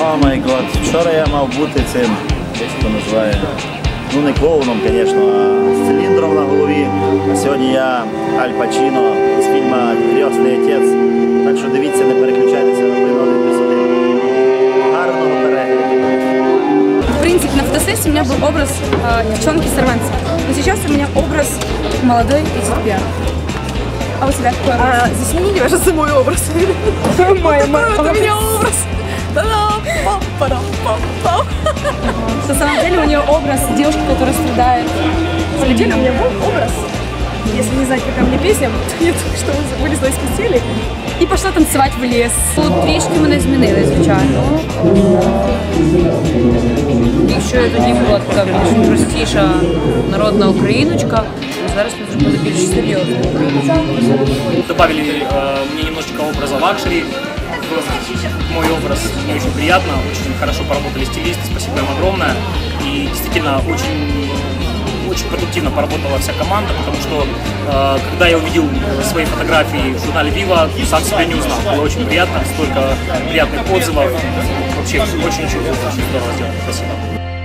О май год. Вчора я мав бути цим, як це називає, ну не клоуном, звісно, а з циліндром на голові. А сьогодні я Аль Пачіно з фільму Кріосний отець. Так що дивіться, не переключайтеся на один один плюс один. Гарного перегляду. В принципе, на фотосессии у меня был образ э, девчонки-сорванца. Но сейчас у меня образ молодой и терпя. А у тебя какой образ? А, здесь мне не кажется мой образ. мой, мой Это у меня образ. Та-дам! Пам-парам-пам-пам. На самом деле у нее образ девушки, которая страдает. На самом деле у меня был образ. Если не знать, какая мне песня, то я только что вылезла из постели. І пішла танцювати в ліс. Тут трішки мене змінили, звичайно. Якщо я тоді була така більш простіша народна україночка, то зараз ми зробили більш серйозну україночку. добавили э, мне немножечко образа лакшери в мой образ. Мне очень приятно, очень хорошо поработали стилисты, спасибо им огромное. И действительно очень очень продуктивно поработала вся команда, потому что э, когда я увидел свои фотографии в журнале Viva, сам себя не узнал. Было очень приятно, столько приятных отзывов. Вообще очень-очень очень здорово сделано. Спасибо.